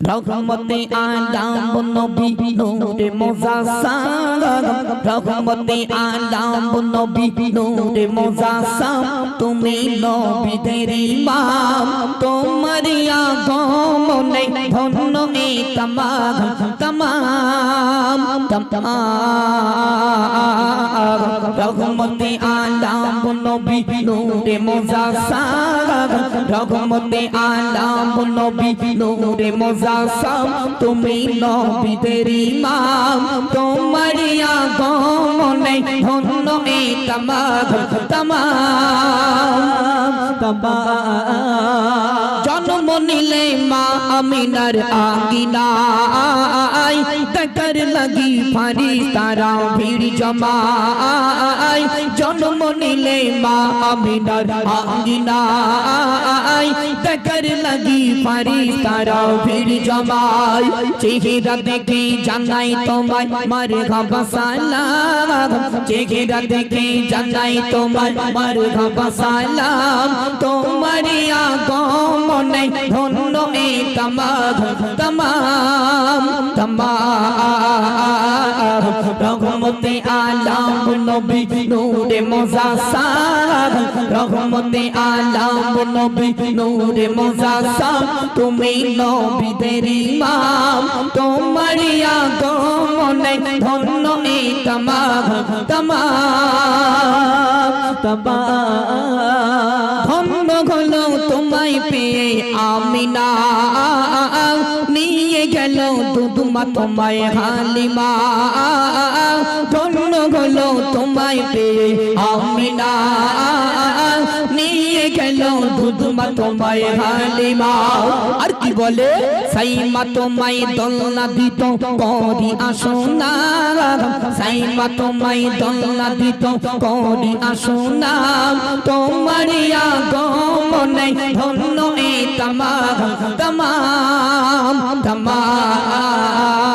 রহমতে আলাম নবী নূরে মুজাসসাম রহমতে আলাম নবী নূরে মুজাসসাম তুমি নবীদের ইমাম। তোমার আগমনে ধন্য এ তমাম তমাম তমাম। রহমতে আলাম নবী নূরে মুজাসসাম রহমতে আলাম নবী নূরে মুজাসসাম তুমি নবীদের ইমাম। তোমার আগমনে ধন্য এ তমাম তামা জন্ম নিলে মা আমিনার আঙ্গিনাই দেখার লাগি ফারি তারা ভিড় জমাই জন্ম নিলে মা আমিনার আঙ্গিনাই দেখার লাগি ফারি তারা ভিড় জমাই চেহারা দেখে জানাই তোমায় মার ঘাবা সালাম চেহারা দেখে জানাই তোমায় মার ঘাবা সালাম তোমার আগমনে ধন্য এ তমাম তমাম তমাম রহমতে আলাম নবী নূরে মুজাসসাম রহমতে আলাম নবী নূরে মুজাসসাম তুমি নবীদের ইমাম তোমার আগমনে ধন্য এ তমাম তমাম। ধন্য হলো তোমায় পেয়ে আমিনা। গেল দুদুমা তোমায় হালিমা। ধন্য হলো তোমায় পেয়ে আমিনা নিয়ে গেল দুদুমা তোমায় হালিমা। আর কি বলে? সাইমা তোমায় দোলনা দিত, করি আসোনা সাইমা তোমায় দোলনা দিত, করি আসোনা তোমার আগমনে ধন্য এ তমাম তমাম তমাম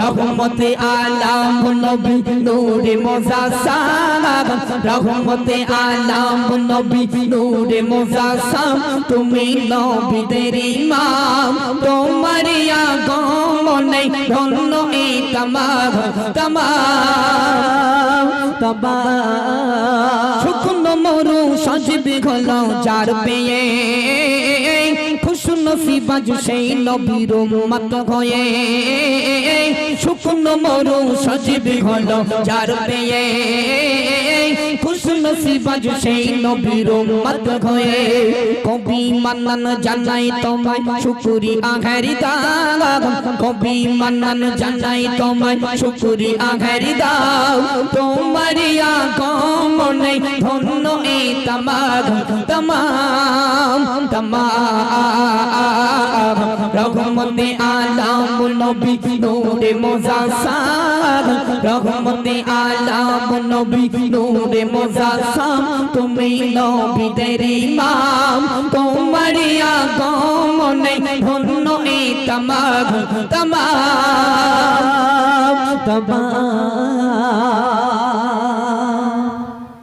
রহমতে আলাম নবী নূরে মুজাসসাম রহমতে আলাম নবী নূরে মুজাসসাম তুমি নবীদের ইমাম তোমার আগমনে ধন্য এ তমাম তমাম তমাম শুকনো মরু সজীবী হলো যার পেয়ে নসিবাজ সেই নবীর মত হয়ে। শুকনো মরু সজীব হলো যার পেয়ে। খুশ নসিবাজ সেই নবীর মত হয়ে কবি মান্নান জানাই তোমায় শুকুরি আঘারি দাও কবি মান্নান জানাই তোমায় শুকুরি আঘারি দাও তোমার আগমনে ধন্য এ তমাম তমাম তমাম রহমতে আলাম নবী নূরে মুজাসসাম রহমতে আলাম নবী নূরে মুজাসসাম, তুমি নবীদের ইমাম। তোমার আগমনে ধন্য এ তমাম তমাম তমাম।